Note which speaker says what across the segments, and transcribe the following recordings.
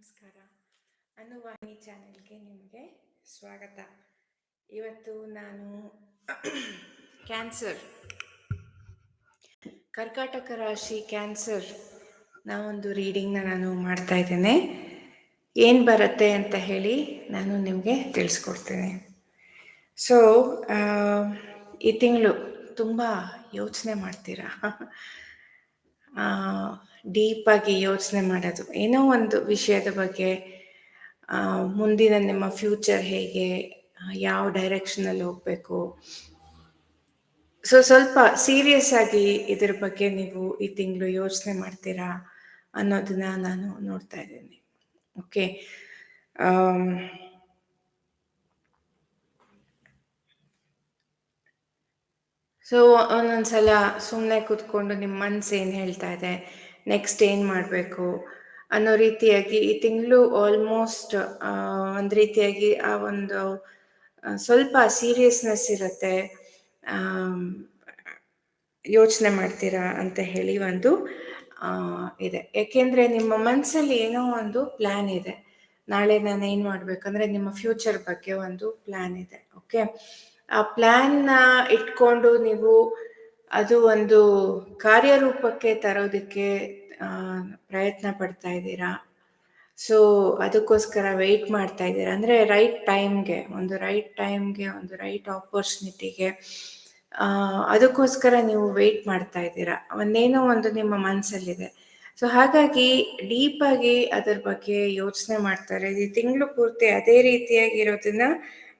Speaker 1: ನಮಸ್ಕಾರ. ಅನುವಾಣಿ ಚಾನೆಲ್ಗೆ ನಿಮಗೆ ಸ್ವಾಗತ. ಇವತ್ತು ನಾನು ಕ್ಯಾನ್ಸರ್. ಕರ್ಕಾಟಕ ರಾಶಿ ಕ್ಯಾನ್ಸರ್ ನಾವೊಂದು ರೀಡಿಂಗ್ನ ನಾನು ಮಾಡ್ತಾ ಇದ್ದೇನೆ. ಏನು ಬರುತ್ತೆ ಅಂತ ಹೇಳಿ ನಾನು ನಿಮಗೆ ತಿಳಿಸ್ಕೊಡ್ತೇನೆ. ಸೊ ಈ ತಿಂಗಳು ತುಂಬ ಯೋಚನೆ ಮಾಡ್ತೀರಾ? ಡೀಪಾಗಿ ಯೋಚನೆ ಮಾಡೋದು. ಏನೋ ಒಂದು ವಿಷಯದ ಬಗ್ಗೆ ಮುಂದಿನ ನಿಮ್ಮ ಫ್ಯೂಚರ್ ಹೇಗೆ ಯಾವ ಡೈರೆಕ್ಷನಲ್ಲಿ ಹೋಗಬೇಕು. ಸೊ, ಸ್ವಲ್ಪ ಸೀರಿಯಸ್ ಆಗಿ ಇದ್ರ ಬಗ್ಗೆ ನೀವು ಈ ತಿಂಗಳು ಯೋಚನೆ ಮಾಡ್ತೀರಾ ಅನ್ನೋದನ್ನ ನಾನು ನೋಡ್ತಾ ಇದ್ದೀನಿ. ಓಕೆ. ಸೊ, ಒಂದೊಂದ್ಸಲ ಸುಮ್ಮನೆ ಕೂತ್ಕೊಂಡು ನಿಮ್ಮ ಮನ್ಸು ಏನು ಹೇಳ್ತಾ ಇದೆ? ನೆಕ್ಸ್ಟ್ ಏನು ಮಾಡಬೇಕು ಅನ್ನೋ ರೀತಿಯಾಗಿ ಈ ತಿಂಗಳು ಆಲ್ಮೋಸ್ಟ್ ಒಂದು ರೀತಿಯಾಗಿ ಆ ಒಂದು ಸ್ವಲ್ಪ ಸೀರಿಯಸ್ನೆಸ್ ಇರುತ್ತೆ ಯೋಚನೆ ಮಾಡ್ತೀರಾ ಅಂತ ಹೇಳಿ ಒಂದು ಇದೆ. ಯಾಕೆಂದ್ರೆ ನಿಮ್ಮ ಮನಸ್ಸಲ್ಲಿ ಏನೋ ಒಂದು ಪ್ಲ್ಯಾನ್ ಇದೆ. ನಾಳೆ ನಾನು ಏನು ಮಾಡಬೇಕಂದ್ರೆ ನಿಮ್ಮ ಫ್ಯೂಚರ್ ಬಗ್ಗೆ ಒಂದು ಪ್ಲ್ಯಾನ್ ಇದೆ ಓಕೆ ಆ ಪ್ಲ್ಯಾನ್ನ ಇಟ್ಕೊಂಡು ನೀವು ಅದು ಒಂದು ಕಾರ್ಯರೂಪಕ್ಕೆ ತರೋದಕ್ಕೆ ಪ್ರಯತ್ನ ಪಡ್ತಾ ಇದ್ದೀರಾ? ಸೊ ಅದಕ್ಕೋಸ್ಕರ ವೆಯ್ಟ್ ಮಾಡ್ತಾ ಇದ್ದೀರಾ? ಅಂದರೆ ರೈಟ್ ಟೈಮ್ಗೆ ಒಂದು ರೈಟ್ ಟೈಮ್ಗೆ ಒಂದು ರೈಟ್ ಆಪರ್ಚುನಿಟಿಗೆ ಅದಕ್ಕೋಸ್ಕರ ನೀವು ವೆಯ್ಟ್ ಮಾಡ್ತಾ ಇದ್ದೀರಾ? ಒಂದೇನೋ ಒಂದು ನಿಮ್ಮ ಮನಸ್ಸಲ್ಲಿದೆ ಸೊ ಹಾಗಾಗಿ ಡೀಪಾಗಿ ಅದರ ಬಗ್ಗೆ ಯೋಚನೆ ಮಾಡ್ತಾರೆ. ಈ ತಿಂಗಳು ಪೂರ್ತಿ ಅದೇ ರೀತಿಯಾಗಿರೋದನ್ನ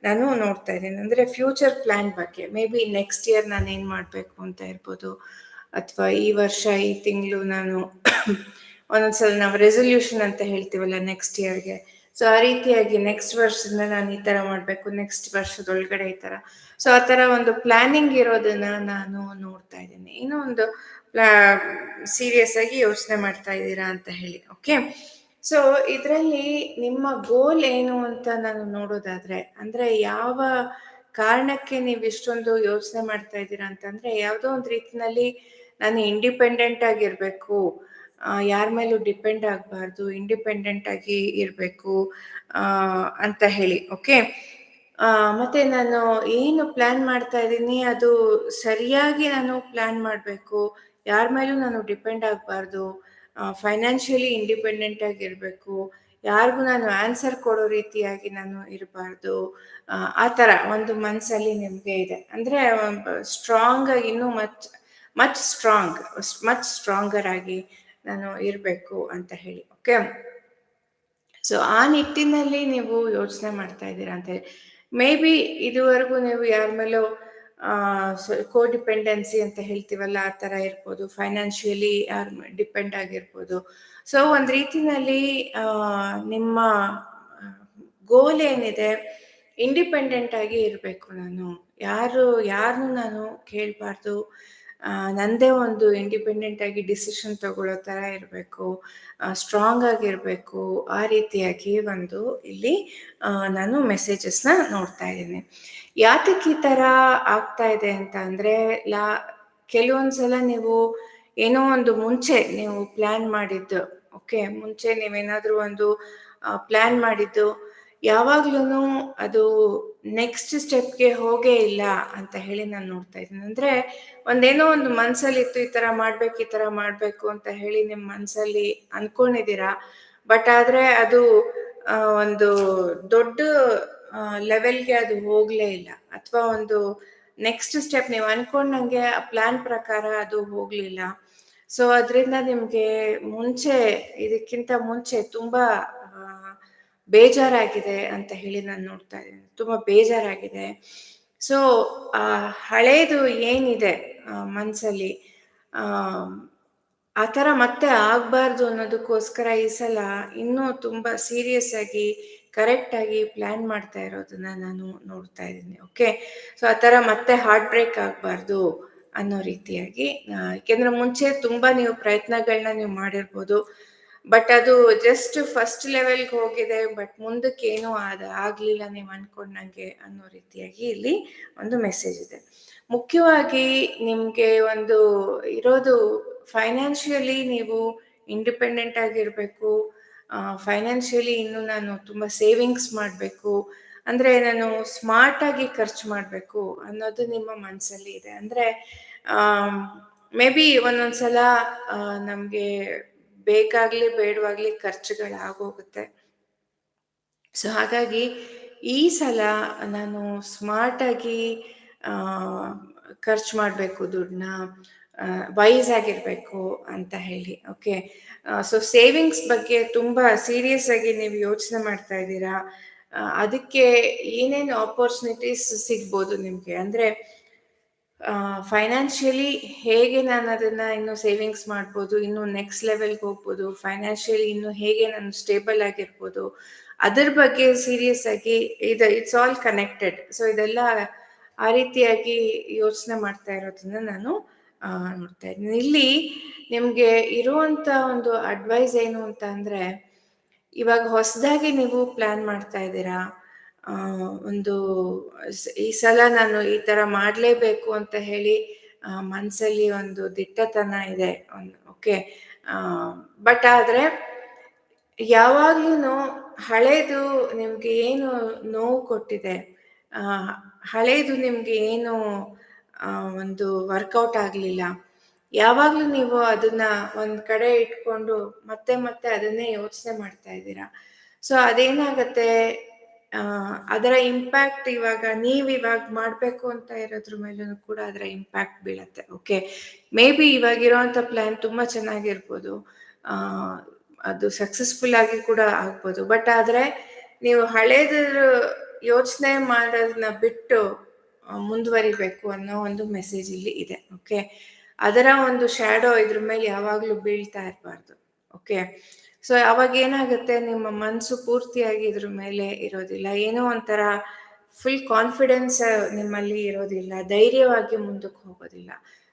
Speaker 1: ನಾನು ನೋಡ್ತಾ ಇದ್ದೀನಿ. ಅಂದರೆ ಫ್ಯೂಚರ್ ಪ್ಲ್ಯಾನ್ ಬಗ್ಗೆ ಮೇ ಬಿ ನೆಕ್ಸ್ಟ್ ಇಯರ್ ನಾನು ಏನು ಮಾಡಬೇಕು ಅಂತ ಇರ್ಬೋದು, ಅಥವಾ ಈ ವರ್ಷ ಈ ತಿಂಗಳು ನಾನು ಒಂದೊಂದ್ಸಲ ನಾವು ರೆಸೊಲ್ಯೂಷನ್ ಅಂತ ಹೇಳ್ತೀವಲ್ಲ ನೆಕ್ಸ್ಟ್ ಇಯರ್ಗೆ ಸೊ ಆ ರೀತಿಯಾಗಿ ನೆಕ್ಸ್ಟ್ ವರ್ಷದಿಂದ ನಾನು ಈ ಥರ ಮಾಡಬೇಕು ನೆಕ್ಸ್ಟ್ ವರ್ಷದೊಳಗಡೆ ಈ ಥರ ಸೊ ಆ ಥರ ಒಂದು ಪ್ಲಾನಿಂಗ್ ಇರೋದನ್ನ ನಾನು ನೋಡ್ತಾ ಇದ್ದೀನಿ. ಏನೋ ಒಂದು ಸೀರಿಯಸ್ ಆಗಿ ಯೋಚನೆ ಮಾಡ್ತಾ ಇದ್ದೀರಾ ಅಂತ ಹೇಳಿ ಓಕೆ ಸೊ ಇದರಲ್ಲಿ ನಿಮ್ಮ ಗೋಲ್ ಏನು ಅಂತ ನಾನು ನೋಡೋದಾದ್ರೆ, ಅಂದ್ರೆ ಯಾವ ಕಾರಣಕ್ಕೆ ನೀವು ಇಷ್ಟೊಂದು ಯೋಚನೆ ಮಾಡ್ತಾ ಇದ್ದೀರಾ ಅಂತಂದ್ರೆ, ಯಾವುದೋ ಒಂದು ರೀತಿನಲ್ಲಿ ನಾನು ಇಂಡಿಪೆಂಡೆಂಟ್ ಆಗಿರ್ಬೇಕು ಯಾರ ಮೇಲೂ ಡಿಪೆಂಡ್ ಆಗಬಾರ್ದು ಇಂಡಿಪೆಂಡೆಂಟ್ ಆಗಿ ಇರಬೇಕು ಅಂತ ಹೇಳಿ ಓಕೆ ಮತ್ತೆ ನಾನು ಏನು ಪ್ಲಾನ್ ಮಾಡ್ತಾ ಇದ್ದೀನಿ, ಅದು ಸರಿಯಾಗಿ ನಾನು ಪ್ಲಾನ್ ಮಾಡಬೇಕು, ಯಾರ ಮೇಲೂ ನಾನು ಡಿಪೆಂಡ್ ಆಗಬಾರ್ದು ಫೈನಾನ್ಷಿಯಲಿ ಇಂಡಿಪೆಂಡೆಂಟ್ ಆಗಿರಬೇಕು. ಯಾರಿಗೂ ನಾನು ಆನ್ಸರ್ ಕೊಡೋ ರೀತಿಯಾಗಿ ನಾನು ಇರಬಾರ್ದು. ಆ ಥರ ಒಂದು ಮನಸ್ಸಲ್ಲಿ ನಿಮಗೆ ಇದೆ. ಅಂದರೆ ಸ್ಟ್ರಾಂಗ್ ಆಗಿ ಇನ್ನೂ much much strong much stronger ಆಗಿ ನಾನು ಇರಬೇಕು ಅಂತ ಹೇಳಿ ಓಕೆ ಸೊ ಆ ನಿಟ್ಟಿನಲ್ಲಿ ನೀವು ಯೋಚನೆ ಮಾಡ್ತಾ ಇದ್ದೀರಾ ಅಂತ ಹೇಳಿ. ಮೇ ಬಿ ಇದುವರೆಗೂ ನೀವು ಯಾರ ಮೇಲೂ ಕೋ ಡಿಪೆಂಡೆನ್ಸಿ ಅಂತ ಹೇಳ್ತೀವಲ್ಲ, ಆ ಥರ ಇರ್ಬೋದು. ಫೈನಾನ್ಷಿಯಲಿ ಡಿಪೆಂಡ್ ಆಗಿರ್ಬೋದು. ಸೊ ಒಂದು ರೀತಿನಲ್ಲಿ ನಿಮ್ಮ ಗೋಲ್ ಏನಿದೆ ಇಂಡಿಪೆಂಡೆಂಟ್ ಆಗಿ ಇರಬೇಕು ನಾನು. ಯಾರು ಯಾರನ್ನು ನಾನು ಕೇಳಬಾರ್ದು. ನಂದೇ ಒಂದು ಇಂಡಿಪೆಂಡೆಂಟ್ ಆಗಿ ಡಿಸಿಷನ್ ತಗೊಳ್ಳೋ ಥರ ಇರಬೇಕು ಸ್ಟ್ರಾಂಗ್ ಆಗಿರಬೇಕು, ಆ ರೀತಿಯಾಗಿ ಒಂದು ಇಲ್ಲಿ ನಾನು ಮೆಸೇಜಸ್ನ ನೋಡ್ತಾ ಇದ್ದೀನಿ. ಯಾತಕ್ಕೆ ಈ ಥರ ಆಗ್ತಾ ಇದೆ ಅಂತ ಅಂದರೆ, ಲಾ, ಕೆಲವೊಂದ್ಸಲ ನೀವು ಏನೋ ಒಂದು ಮುಂಚೆ ನೀವು ಪ್ಲ್ಯಾನ್ ಮಾಡಿದ್ದು ಓಕೆ ಮುಂಚೆ ನೀವೇನಾದರೂ ಒಂದು ಪ್ಲ್ಯಾನ್ ಮಾಡಿದ್ದು ಯಾವಾಗ್ಲೂ ಅದು ನೆಕ್ಸ್ಟ್ ಸ್ಟೆಪ್ಗೆ ಹೋಗೇ ಇಲ್ಲ ಅಂತ ಹೇಳಿ ನಾನು ನೋಡ್ತಾ ಇದ್ದೀನಿ. ಅಂದ್ರೆ ಒಂದೇನೋ ಒಂದು ಮನ್ಸಲ್ಲಿ ಇತ್ತು ಈ ತರ ಮಾಡ್ಬೇಕು, ಈ ತರ ಮಾಡಬೇಕು ಅಂತ ಹೇಳಿ ನಿಮ್ಮ ಮನ್ಸಲ್ಲಿ ಅನ್ಕೊಂಡಿದ್ದೀರಾ? ಬಟ್ ಆದ್ರೆ ಅದು ಒಂದು ದೊಡ್ಡ ಲೆವೆಲ್ಗೆ ಅದು ಹೋಗಲೇ ಇಲ್ಲ. ಅಥವಾ ಒಂದು ನೆಕ್ಸ್ಟ್ ಸ್ಟೆಪ್ ನೀವು ಅನ್ಕೊಂಡಂಗೆ ಆ ಪ್ಲಾನ್ ಪ್ರಕಾರ ಅದು ಹೋಗಲಿಲ್ಲ. ಸೊ ಅದರಿಂದ ನಿಮಗೆ ಮುಂಚೆ, ಇದಕ್ಕಿಂತ ಮುಂಚೆ ತುಂಬ ಬೇಜಾರಾಗಿದೆ ಅಂತ ಹೇಳಿ ನಾನು ನೋಡ್ತಾ ಇದ್ದೀನಿ. ತುಂಬ ಬೇಜಾರಾಗಿದೆ. ಸೊ ಆ, ಹಳೇದು ಏನಿದೆ ಮನಸ್ಸಲ್ಲಿ ಆ ಥರ ಮತ್ತೆ ಆಗಬಾರ್ದು ಅನ್ನೋದಕ್ಕೋಸ್ಕರ ಈ ಸಲ ಇನ್ನೂ ತುಂಬ ಸೀರಿಯಸ್ ಆಗಿ ಕರೆಕ್ಟಾಗಿ ಪ್ಲ್ಯಾನ್ ಮಾಡ್ತಾ ಇರೋದನ್ನ ನಾನು ನೋಡ್ತಾ ಇದ್ದೀನಿ. ಓಕೆ ಸೊ ಆ ಥರ ಮತ್ತೆ ಹಾರ್ಟ್ ಬ್ರೇಕ್ ಆಗಬಾರ್ದು ಅನ್ನೋ ರೀತಿಯಾಗಿ ಯಾಕೆಂದರೆ ಮುಂಚೆ ತುಂಬ ನೀವು ಪ್ರಯತ್ನಗಳನ್ನ ನೀವು ಮಾಡಿರ್ಬೋದು. ಬಟ್ ಅದು ಜಸ್ಟ್ ಫಸ್ಟ್ ಲೆವೆಲ್ಗೆ ಹೋಗಿದೆ ಬಟ್ ಮುಂದಕ್ಕೆ ಏನೂ ಆದ ಆಗಲಿಲ್ಲ ನೀವು ಅನ್ಕೊಂಡಂಗೆ ಅನ್ನೋ ರೀತಿಯಾಗಿ ಇಲ್ಲಿ ಒಂದು ಮೆಸೇಜ್ ಇದೆ. ಮುಖ್ಯವಾಗಿ ನಿಮಗೆ ಒಂದು ಇರೋದು ಫೈನಾನ್ಷಿಯಲಿ ನೀವು ಇಂಡಿಪೆಂಡೆಂಟ್ ಆಗಿರಬೇಕು ಫೈನಾನ್ಷಿಯಲಿ ಇನ್ನು ನಾನು ತುಂಬ ಸೇವಿಂಗ್ಸ್ ಮಾಡಬೇಕು, ಅಂದರೆ ನಾನು ಸ್ಮಾರ್ಟಾಗಿ ಖರ್ಚು ಮಾಡಬೇಕು ಅನ್ನೋದು ನಿಮ್ಮ ಮನಸ್ಸಲ್ಲಿ ಇದೆ. ಅಂದರೆ ಮೇ ಬಿ ಒಂದೊಂದು ಸಲ ನಮಗೆ ಬೇಕಾಗಲಿ ಬೇಡವಾಗಲಿ ಖರ್ಚುಗಳಾಗೋಗುತ್ತೆ. ಸೊ ಹಾಗಾಗಿ ಈ ಸಲ ನಾನು ಸ್ಮಾರ್ಟಾಗಿ ಖರ್ಚು ಮಾಡಬೇಕು ದುಡ್ಡನ್ನ ವೈಸ್ ಆಗಿರಬೇಕು ಅಂತ ಹೇಳಿ ಓಕೆ ಸೊ ಸೇವಿಂಗ್ಸ್ ಬಗ್ಗೆ ತುಂಬ ಸೀರಿಯಸ್ ಆಗಿ ನೀವು ಯೋಚನೆ ಮಾಡ್ತಾ ಇದ್ದೀರಾ? ಅದಕ್ಕೆ ಏನೇನು ಆಪರ್ಚುನಿಟೀಸ್ ಸಿಗ್ಬೋದು ನಿಮಗೆ? ಅಂದರೆ ಫೈನಾನ್ಷಿಯಲಿ ಹೇಗೆ ನಾನು ಅದನ್ನು ಇನ್ನು ಸೇವಿಂಗ್ಸ್ ಮಾಡ್ಬೋದು, ಇನ್ನು ನೆಕ್ಸ್ಟ್ ಲೆವೆಲ್ಗೆ ಹೋಗ್ಬೋದು ಫೈನಾನ್ಷಿಯಲಿ ಇನ್ನು ಹೇಗೆ ನಾನು ಸ್ಟೇಬಲ್ ಆಗಿರ್ಬೋದು, ಅದ್ರ ಬಗ್ಗೆ ಸೀರಿಯಸ್ ಆಗಿ ಇದು ಇಟ್ಸ್ ಆಲ್ ಕನೆಕ್ಟೆಡ್ ಸೊ ಇದೆಲ್ಲ ಆ ರೀತಿಯಾಗಿ ಯೋಚನೆ ಮಾಡ್ತಾ ಇರೋದನ್ನ ನಾನು ನೋಡ್ತಾ ಇದ್ದೀನಿ. ಇಲ್ಲಿ ನಿಮಗೆ ಇರುವಂತ ಒಂದು ಅಡ್ವೈಸ್ ಏನು ಅಂತ ಅಂದ್ರೆ, ಇವಾಗ ಹೊಸದಾಗಿ ನೀವು ಪ್ಲಾನ್ ಮಾಡ್ತಾ ಇದ್ದೀರಾ? ಒಂದು ಈ ಸಲ ನಾನು ಈ ಥರ ಮಾಡಲೇಬೇಕು ಅಂತ ಹೇಳಿ ಮನಸ್ಸಲ್ಲಿ ಒಂದು ದಿಟ್ಟತನ ಇದೆ. ಓಕೆ. ಬಟ್ ಆದರೆ ಯಾವಾಗ್ಲೂ ಹಳೇದು ನಿಮ್ಗೆ ಏನು ನೋವು ಕೊಟ್ಟಿದೆ ಹಳೇದು ನಿಮ್ಗೆ ಏನು ಒಂದು ವರ್ಕೌಟ್ ಆಗಲಿಲ್ಲ, ಯಾವಾಗಲೂ ನೀವು ಅದನ್ನ ಒಂದು ಕಡೆ ಇಟ್ಕೊಂಡು ಮತ್ತೆ ಮತ್ತೆ ಅದನ್ನೇ ಯೋಚನೆ ಮಾಡ್ತಾ ಇದ್ದೀರಾ? ಸೊ ಅದೇನಾಗತ್ತೆ ಅದರ ಇಂಪ್ಯಾಕ್ಟ್ ಇವಾಗ ನೀವು ಇವಾಗ ಮಾಡಬೇಕು ಅಂತ ಇರೋದ್ರ ಮೇಲೂ ಕೂಡ ಅದರ ಇಂಪ್ಯಾಕ್ಟ್ ಬೀಳತ್ತೆ ಓಕೆ ಮೇ ಬಿ ಇವಾಗಿರೋಂಥ ಪ್ಲ್ಯಾನ್ ತುಂಬ ಚೆನ್ನಾಗಿರ್ಬೋದು ಅದು ಸಕ್ಸಸ್ಫುಲ್ ಆಗಿ ಕೂಡ ಆಗ್ಬೋದು ಬಟ್ ಆದರೆ ನೀವು ಹಳೇದ್ರ ಯೋಚನೆ ಮಾಡೋದನ್ನ ಬಿಟ್ಟು ಮುಂದುವರಿಬೇಕು ಅನ್ನೋ ಒಂದು ಮೆಸೇಜ್ ಇಲ್ಲಿ ಇದೆ ಓಕೆ ಅದರ ಒಂದು ಶ್ಯಾಡೋ ಇದ್ರ ಮೇಲೆ ಯಾವಾಗಲೂ ಬೀಳ್ತಾ ಇರಬಾರ್ದು. ಓಕೆ ಸೊ ಅವಾಗ ಏನಾಗುತ್ತೆ? ನಿಮ್ಮ ಮನಸ್ಸು ಪೂರ್ತಿಯಾಗಿ ಇದ್ರ ಮೇಲೆ ಇರೋದಿಲ್ಲ. ಏನೋ ಒಂಥರ ಫುಲ್ ಕಾನ್ಫಿಡೆನ್ಸ್ ನಿಮ್ಮಲ್ಲಿ ಇರೋದಿಲ್ಲ. ಧೈರ್ಯವಾಗಿ ಮುಂದಕ್ಕೆ ಹೋಗೋದಿಲ್ಲ.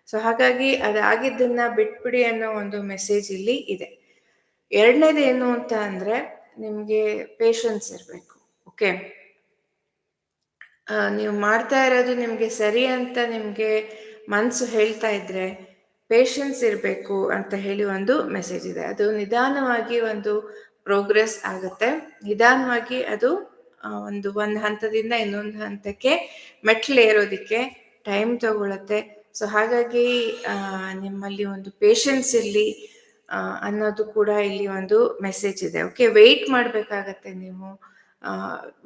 Speaker 1: ಸೊ ಹಾಗಾಗಿ ಅದಾಗಿದ್ದನ್ನ ಬಿಟ್ಬಿಡಿ ಅನ್ನೋ ಒಂದು ಮೆಸೇಜ್ ಇಲ್ಲಿ ಇದೆ. ಎರಡನೇದು ಏನು ಅಂತ ಅಂದ್ರೆ ನಿಮಗೆ ಪೇಷನ್ಸ್ ಇರಬೇಕು. ಓಕೆ ನೀವು ಮಾಡ್ತಾ ಇರೋದು ನಿಮಗೆ ಸರಿ ಅಂತ ನಿಮಗೆ ಮನಸ್ಸು ಹೇಳ್ತಾ ಇದ್ರೆ ಪೇಷನ್ಸ್ ಇರಬೇಕು ಅಂತ ಹೇಳಿ ಒಂದು ಮೆಸೇಜ್ ಇದೆ. ಅದು ನಿಧಾನವಾಗಿ ಒಂದು ಪ್ರೋಗ್ರೆಸ್ ಆಗುತ್ತೆ. ನಿಧಾನವಾಗಿ ಅದು ಒಂದು ಒಂದು ಹಂತದಿಂದ ಇನ್ನೊಂದು ಹಂತಕ್ಕೆ ಮೆಟ್ಲು ಏರೋದಕ್ಕೆ ಟೈಮ್ ತಗೊಳತ್ತೆ. ಸೊ ಹಾಗಾಗಿ ನಿಮ್ಮಲ್ಲಿ ಒಂದು ಪೇಷನ್ಸ್ ಇರಲಿ ಅನ್ನೋದು ಕೂಡ ಇಲ್ಲಿ ಒಂದು ಮೆಸೇಜ್ ಇದೆ. ಓಕೆ ವೆಯ್ಟ್ ಮಾಡಬೇಕಾಗತ್ತೆ ನೀವು.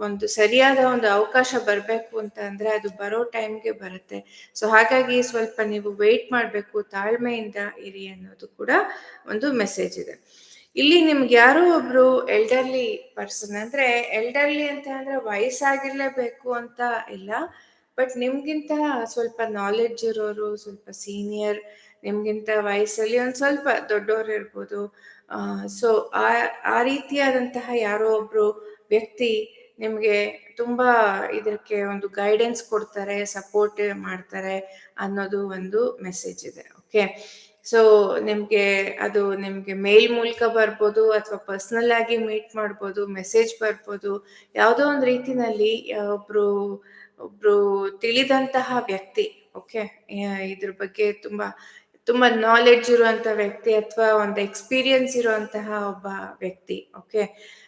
Speaker 1: ಒಂದು ಸರಿಯಾದ ಒಂದು ಅವಕಾಶ ಬರಬೇಕು ಅಂತ ಅಂದ್ರೆ ಅದು ಬರೋ ಟೈಮ್ಗೆ ಬರುತ್ತೆ. ಸೊ ಹಾಗಾಗಿ ಸ್ವಲ್ಪ ನೀವು ವೆಯ್ಟ್ ಮಾಡಬೇಕು, ತಾಳ್ಮೆಯಿಂದ ಇರಿ ಅನ್ನೋದು ಕೂಡ ಒಂದು ಮೆಸೇಜ್ ಇದೆ. ಇಲ್ಲಿ ನಿಮ್ಗೆ ಯಾರೋ ಒಬ್ರು ಎಲ್ಡರ್ಲಿ ಪರ್ಸನ್ ಅಂದ್ರೆ ಎಲ್ಡರ್ಲಿ ಅಂತ ಅಂದ್ರೆ ವಯಸ್ಸಾಗಿರ್ಲೇಬೇಕು ಅಂತ ಇಲ್ಲ ಬಟ್ ನಿಮ್ಗಿಂತ ಸ್ವಲ್ಪ ನಾಲೆಡ್ಜ್ ಇರೋರು, ಸ್ವಲ್ಪ ಸೀನಿಯರ್ ನಿಮ್ಗಿಂತ ವಯಸ್ಸಲ್ಲಿ ಒಂದು ಸ್ವಲ್ಪ ದೊಡ್ಡವರು ಇರ್ಬೋದು. ಸೊ ಆ ಆ ರೀತಿಯಾದಂತಹ ಯಾರೋ ಒಬ್ರು ವ್ಯಕ್ತಿ ನಿಮಗೆ ತುಂಬ ಇದಕ್ಕೆ ಒಂದು ಗೈಡೆನ್ಸ್ ಕೊಡ್ತಾರೆ ಸಪೋರ್ಟ್ ಮಾಡ್ತಾರೆ ಅನ್ನೋದು ಒಂದು ಮೆಸೇಜ್ ಇದೆ ಓಕೆ ಸೊ ನಿಮಗೆ ಅದು ನಿಮಗೆ ಮೇಲ್ ಮೂಲಕ ಬರ್ಬೋದು ಅಥವಾ ಪರ್ಸ್ನಲ್ ಆಗಿ ಮೀಟ್ ಮಾಡ್ಬೋದು ಮೆಸೇಜ್ ಬರ್ಬೋದು, ಯಾವುದೋ ಒಂದು ರೀತಿನಲ್ಲಿ ಒಬ್ರು ಒಬ್ರು ತಿಳಿದಂತಹ ವ್ಯಕ್ತಿ ಓಕೆ ಇದ್ರ ಬಗ್ಗೆ ತುಂಬಾ ತುಂಬಾ ನಾಲೆಡ್ಜ್ ಇರುವಂತ ವ್ಯಕ್ತಿ ಅಥವಾ ಒಂದು ಎಕ್ಸ್ಪೀರಿಯನ್ಸ್ ಇರುವಂತಹ ಒಬ್ಬ ವ್ಯಕ್ತಿ ಓಕೆ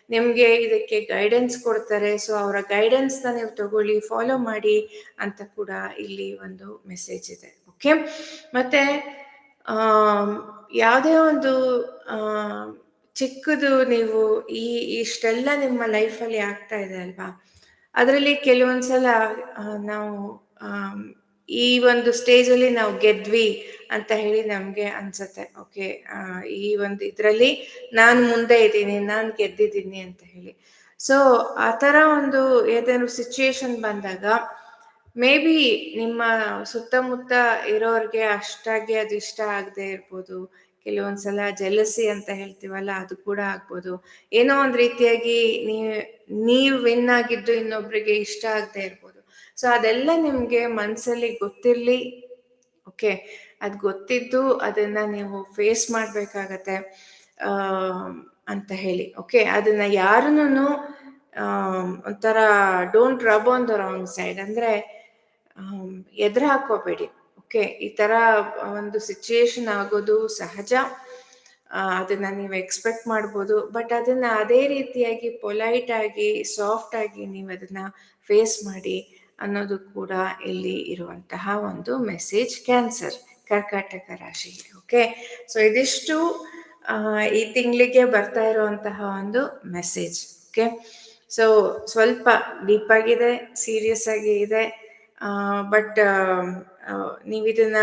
Speaker 1: ನಿಮ್ಗೆ ಇದಕ್ಕೆ ಗೈಡೆನ್ಸ್ ಕೊಡ್ತಾರೆ ಸೊ ಅವರ ಗೈಡೆನ್ಸ್ನ ನೀವು ತಗೊಳ್ಳಿ ಫಾಲೋ ಮಾಡಿ ಅಂತ ಕೂಡ ಇಲ್ಲಿ ಒಂದು ಮೆಸೇಜ್ ಇದೆ ಓಕೆ ಮತ್ತೆ ಯಾವುದೇ ಒಂದು ಚಿಕ್ಕದು ನೀವು ಈ, ಇಷ್ಟೆಲ್ಲ ನಿಮ್ಮ ಲೈಫಲ್ಲಿ ಆಗ್ತಾ ಇದೆ ಅಲ್ವಾ? ಅದರಲ್ಲಿ ಕೆಲವೊಂದ್ಸಲ ನಾವು ಈ ಒಂದು ಸ್ಟೇಜಲ್ಲಿ ನಾವು ಗೆದ್ವಿ ಅಂತ ಹೇಳಿ ನಮಗೆ ಅನ್ಸತ್ತೆ. ಓಕೆ ಈ ಒಂದು ಇದರಲ್ಲಿ ನಾನು ಮುಂದೆ ಇದ್ದೀನಿ, ನಾನು ಗೆದ್ದಿದ್ದೀನಿ ಅಂತ ಹೇಳಿ. ಸೊ ಆ ಥರ ಒಂದು ಏನಾದ್ರು ಸಿಚುಯೇಷನ್ ಬಂದಾಗ ಮೇ ಬಿ ನಿಮ್ಮ ಸುತ್ತಮುತ್ತ ಇರೋರಿಗೆ ಅಷ್ಟಾಗಿ ಅದು ಇಷ್ಟ ಆಗದೆ ಇರ್ಬೋದು. ಕೆಲವೊಂದ್ಸಲ ಜೆಲಸಿ ಅಂತ ಹೇಳ್ತೀವಲ್ಲ, ಅದು ಕೂಡ ಆಗ್ಬೋದು. ಏನೋ ಒಂದು ರೀತಿಯಾಗಿ ನೀವು ನೀವು ವಿನ್ ಆಗಿದ್ದು ಇನ್ನೊಬ್ರಿಗೆ ಇಷ್ಟ ಆಗದೆ ಇರ್ಬೋದು. ಸೊ ಅದೆಲ್ಲ ನಿಮಗೆ ಮನ್ಸಲ್ಲಿ ಗೊತ್ತಿರಲಿ. ಓಕೆ ಅದು ಗೊತ್ತಿದ್ದು ಅದನ್ನ ನೀವು ಫೇಸ್ ಮಾಡಬೇಕಾಗತ್ತೆ ಅಂತ ಹೇಳಿ. ಓಕೆ ಅದನ್ನ ಯಾರನ್ನು ಒಂಥರ don't rub on the wrong side ಅಂದ್ರೆ ಎದುರು ಹಾಕೋಬೇಡಿ. ಓಕೆ ಈ ತರ ಒಂದು ಸಿಚುಯೇಷನ್ ಆಗೋದು ಸಹಜ. ಅದನ್ನು ನೀವು ಎಕ್ಸ್ಪೆಕ್ಟ್ ಮಾಡ್ಬೋದು. ಬಟ್ ಅದನ್ನು ಅದೇ ರೀತಿಯಾಗಿ ಪೊಲೈಟ್ ಆಗಿ ಸಾಫ್ಟ್ ಆಗಿ ನೀವು ಅದನ್ನು ಫೇಸ್ ಮಾಡಿ ಅನ್ನೋದು ಕೂಡ ಇಲ್ಲಿ ಇರುವಂತಹ ಒಂದು ಮೆಸೇಜ್ ಕ್ಯಾನ್ಸರ್ ಕರ್ಕಾಟಕ ರಾಶಿಗೆ ಓಕೆ ಸೊ ಇದಿಷ್ಟು ಈ ತಿಂಗಳಿಗೆ ಬರ್ತಾ ಇರುವಂತಹ ಒಂದು ಮೆಸೇಜ್ ಓಕೆ ಸೊ ಸ್ವಲ್ಪ ಡೀಪ್ ಆಗಿದೆ ಸೀರಿಯಸ್ ಆಗಿ ಇದೆ ಬಟ್ ನೀವು ಇದನ್ನ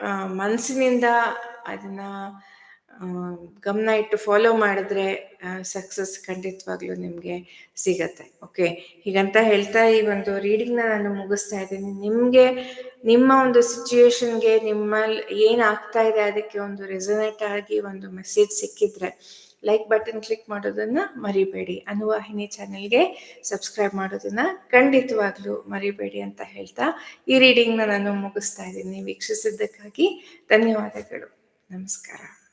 Speaker 1: ಆ, ಮನಸ್ಸಿನಿಂದ ಅದನ್ನ ಗಮನ ಇಟ್ಟು ಫಾಲೋ ಮಾಡಿದ್ರೆ ಸಕ್ಸಸ್ ಖಂಡಿತವಾಗ್ಲೂ ನಿಮಗೆ ಸಿಗತ್ತೆ. ಓಕೆ ಹೀಗಂತ ಹೇಳ್ತಾ ಈ ಒಂದು ರೀಡಿಂಗ್ನ ನಾನು ಮುಗಿಸ್ತಾ ಇದ್ದೀನಿ. ನಿಮಗೆ, ನಿಮ್ಮ ಒಂದು ಸಿಚುವೇಶನ್ಗೆ ನಿಮ್ಮಲ್ಲಿ ಏನು ಆಗ್ತಾ ಇದೆ ಅದಕ್ಕೆ ಒಂದು ರೆಸನೇಟ್ ಆಗಿ ಒಂದು ಮೆಸೇಜ್ ಸಿಕ್ಕಿದ್ರೆ ಲೈಕ್ ಬಟನ್ ಕ್ಲಿಕ್ ಮಾಡೋದನ್ನ ಮರಿಬೇಡಿ. ಅನುವಾಹಿನಿ ಚಾನೆಲ್ಗೆ ಸಬ್ಸ್ಕ್ರೈಬ್ ಮಾಡೋದನ್ನ ಖಂಡಿತವಾಗ್ಲೂ ಮರಿಬೇಡಿ ಅಂತ ಹೇಳ್ತಾ ಈ ರೀಡಿಂಗ್ನ ನಾನು ಮುಗಿಸ್ತಾ ಇದ್ದೀನಿ. ವೀಕ್ಷಿಸಿದ್ದಕ್ಕಾಗಿ ಧನ್ಯವಾದಗಳು. ನಮಸ್ಕಾರ.